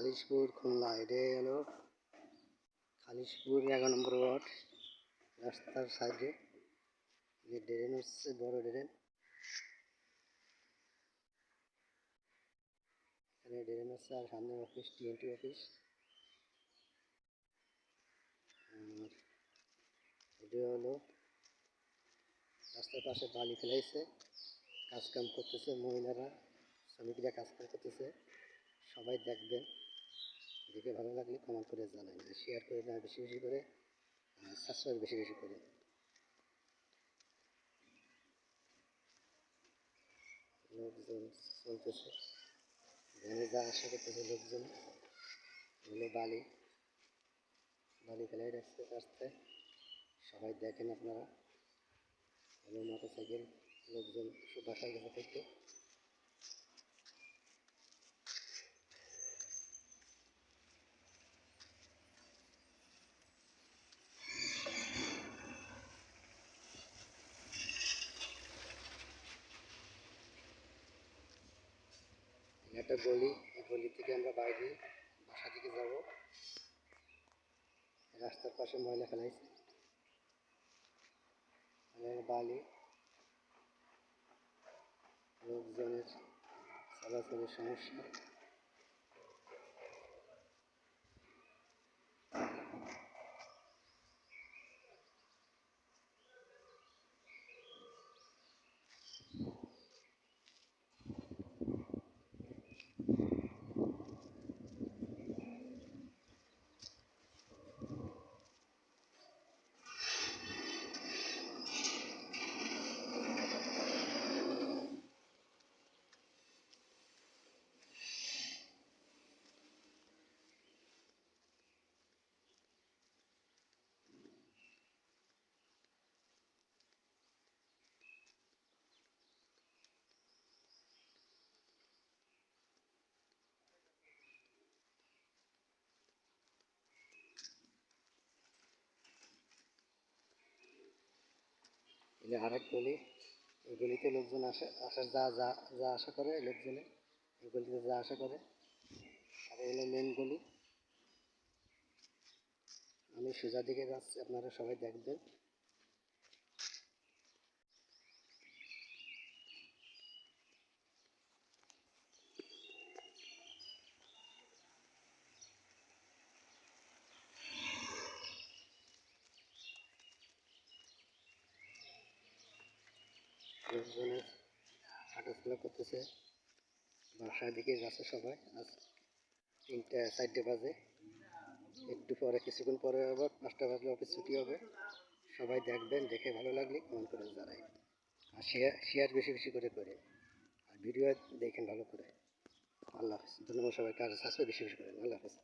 খালিশপুর খুলনা, এটাই হলো খালিশপুর এগারো নম্বর ওয়ার্ড, রাস্তার সাইডে, যে ড্রেন হচ্ছে, বড় ড্রেন। এখানে ড্রেন হচ্ছে আর সামনে অফিস টিএনটি অফিস আর এটা হলো রাস্তার পাশে বালি ফেলাইছে, কাজকাম করতেছে মহিলারা, শ্রমিকরা কাজকাম করতেছে, সবাই দেখবেন। দেখে ভালো লাগলে কমেন্ট করে জানাই। শেয়ার করে না বেশি বেশি করে সাবস্ক্রাইব বেশি বেশি করে। লোকজন চলতেছে। ভ্যানে যা আশা করতেছে লোকজন। হলো বালি। বালি ফেলাই রাখছে রাস্তায় সবাই দেখেন আপনারা। হলো মোটর সাইকেল লোকজন বাসায় গেছে থেকে একটা গলি, এই গলি থেকে আমরা বাইরে বাসা থেকে যাব। রাস্তার পাশে ময়লা ফেলাইছে। বালি। লোকজনের চলাচলের সমস্যা। এটা এক গলি এই গলিতে লোকজন আসে আসার যা যা যা আশা করে লোকজনে এই গলিতে যা আশা করে। আর এই হলো মেন গলি। আমি সোজা দিকে যাচ্ছি, আপনারা সবাই দেখবেন। লোকজনের হাঁটাচলা করতেছে। বাসার দিকে যাচ্ছে সবাই। আজ তিনটা চারটে বাজে। একটু পরে, কিছুক্ষণ পরে আবার পাঁচটা বাজলে অফিস ছুটি হবে। সবাই দেখবেন, দেখে ভালো লাগলে কমেন্ট করে জানাই আর শেয়ার শেয়ার বেশি বেশি করে করে আর ভিডিও দেখেন ভালো করে। আল্লাহ হাফিজ। ধন্যবাদ সবাইকে। আর সাবস্ক্রাইব বেশি বেশি করেন। আল্লাহ হাফিজ।